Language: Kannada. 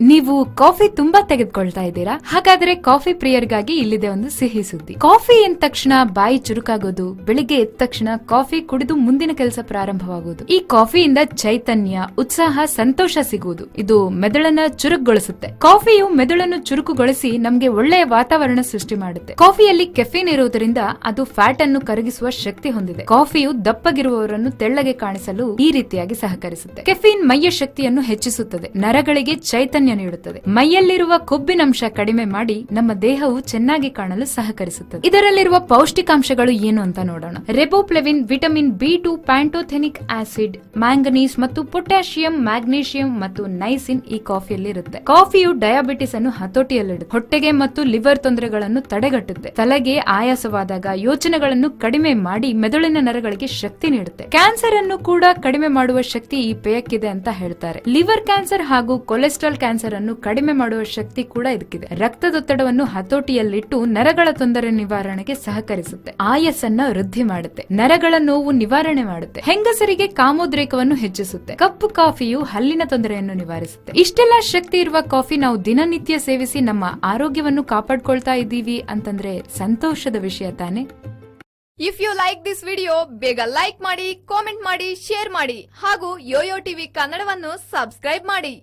ನೀವು ಕಾಫಿ ತುಂಬಾ ತೆಗೆದುಕೊಳ್ತಾ ಇದ್ದೀರಾ? ಹಾಗಾದ್ರೆ ಕಾಫಿ ಪ್ರಿಯರ್ಗಾಗಿ ಇಲ್ಲಿದೆ ಒಂದು ಸಿಹಿ ಸುದ್ದಿ. ಕಾಫಿ ಎಂದ ತಕ್ಷಣ ಬಾಯಿ ಚುರುಕಾಗೋದು, ಬೆಳಿಗ್ಗೆ ಎದ್ದ ತಕ್ಷಣ ಕಾಫಿ ಕುಡಿದು ಮುಂದಿನ ಕೆಲಸ ಪ್ರಾರಂಭವಾಗುವುದು ಈ ಕಾಫಿಯಿಂದ ಚೈತನ್ಯ, ಉತ್ಸಾಹ, ಸಂತೋಷ ಸಿಗುವುದು. ಇದು ಮೆದುಳನ್ನ ಚುರುಕುಗೊಳಿಸುತ್ತೆ. ಕಾಫಿಯು ಮೆದುಳನ್ನು ಚುರುಕುಗೊಳಿಸಿ ನಮ್ಗೆ ಒಳ್ಳೆಯ ವಾತಾವರಣ ಸೃಷ್ಟಿ ಮಾಡುತ್ತೆ. ಕಾಫಿಯಲ್ಲಿ ಕೆಫಿನ್ ಇರುವುದರಿಂದ ಅದು ಫ್ಯಾಟ್ ಅನ್ನು ಕರಗಿಸುವ ಶಕ್ತಿ ಹೊಂದಿದೆ. ಕಾಫಿಯು ದಪ್ಪಗಿರುವವರನ್ನು ತೆಳ್ಳಗೆ ಕಾಣಿಸಲು ಈ ರೀತಿಯಾಗಿ ಸಹಕರಿಸುತ್ತೆ. ಕೆಫಿನ್ ಮೈಯ ಶಕ್ತಿಯನ್ನು ಹೆಚ್ಚಿಸುತ್ತದೆ. ನರಗಳಿಗೆ ಚೈತನ್ಯ ನೀಡುತ್ತದೆ. ಮೈಯಲ್ಲಿರುವ ಕೊಬ್ಬಿನಂಶ ಕಡಿಮೆ ಮಾಡಿ ನಮ್ಮ ದೇಹವು ಚೆನ್ನಾಗಿ ಕಾಣಲು ಸಹಕರಿಸುತ್ತದೆ. ಇದರಲ್ಲಿರುವ ಪೌಷ್ಟಿಕಾಂಶಗಳು ಏನು ಅಂತ ನೋಡೋಣ. Riboflavin, vitamin B two, pantothenic acid, manganese ಮತ್ತು ಪೊಟ್ಯಾಸಿಯಂ ಮ್ಯಾಗ್ನೀಷಿಯಂ ಮತ್ತು ನೈಸಿನ್ ಈ ಕಾಫಿಯಲ್ಲಿ ಇರುತ್ತೆ ಕಾಫಿಯು ಡಯಾಬಿಟಿಸ್ ಅನ್ನು ಹತೋಟಿಯಲ್ಲಿಡುತ್ತೆ. ಹೊಟ್ಟೆಗೆ ಮತ್ತು ಲಿವರ್ ತೊಂದರೆಗಳನ್ನು ತಡೆಗಟ್ಟುತ್ತೆ. ತಲೆಗೆ ಆಯಾಸವಾದಾಗ ಯೋಚನೆಗಳನ್ನು ಕಡಿಮೆ ಮಾಡಿ ಮೆದುಳಿನ ನರಗಳಿಗೆ ಶಕ್ತಿ ನೀಡುತ್ತೆ. ಕ್ಯಾನ್ಸರ್ ಅನ್ನು ಕೂಡ ಕಡಿಮೆ ಮಾಡುವ ಶಕ್ತಿ ಈ ಪೇಯಕ್ಕಿದೆ ಅಂತ ಹೇಳ್ತಾರೆ. ಲಿವರ್ ಕ್ಯಾನ್ಸರ್ ಹಾಗೂ ಕೊಲೆಸ್ಟ್ರಾಲ್ ಕ್ಯಾನ್ಸರ್ ಅನ್ನು ಕಡಿಮೆ ಮಾಡುವ ಶಕ್ತಿ ಕೂಡ ಇದಕ್ಕಿದೆ. ರಕ್ತದೊತ್ತಡವನ್ನು ಹತೋಟಿಯಲ್ಲಿಟ್ಟು ನರಗಳ ತೊಂದರೆ ನಿವಾರಣೆಗೆ ಸಹಕರಿಸುತ್ತೆ. ಆಯಸ್ಸನ್ನ ವೃದ್ಧಿ ಮಾಡುತ್ತೆ. ನರಗಳ ನೋವು ನಿವಾರಣೆ ಮಾಡುತ್ತೆ. ಹೆಂಗಸರಿಗೆ ಕಾಮೋದ್ರೇಕವನ್ನು ಹೆಚ್ಚಿಸುತ್ತೆ. ಕಪ್ಪು ಕಾಫಿಯು ಹಲ್ಲಿನ ತೊಂದರೆಯನ್ನು ನಿವಾರಿಸುತ್ತೆ. ಇಷ್ಟೆಲ್ಲ ಶಕ್ತಿ ಇರುವ ಕಾಫಿ ನಾವು ದಿನನಿತ್ಯ ಸೇವಿಸಿ ನಮ್ಮ ಆರೋಗ್ಯವನ್ನು ಕಾಪಾಡ್ಕೊಳ್ತಾ ಇದ್ದೀವಿ ಅಂತಂದ್ರೆ ಸಂತೋಷದ ವಿಷಯ ತಾನೆ? If you like this video ಬೇಗ ಲೈಕ್ ಮಾಡಿ ಕಾಮೆಂಟ್ ಮಾಡಿ ಶೇರ್ ಮಾಡಿ ಹಾಗೂ ಯೋಯೋ ಟಿವಿ ಕನ್ನಡವನ್ನು ಸಬ್ಸ್ಕ್ರೈಬ್ ಮಾಡಿ.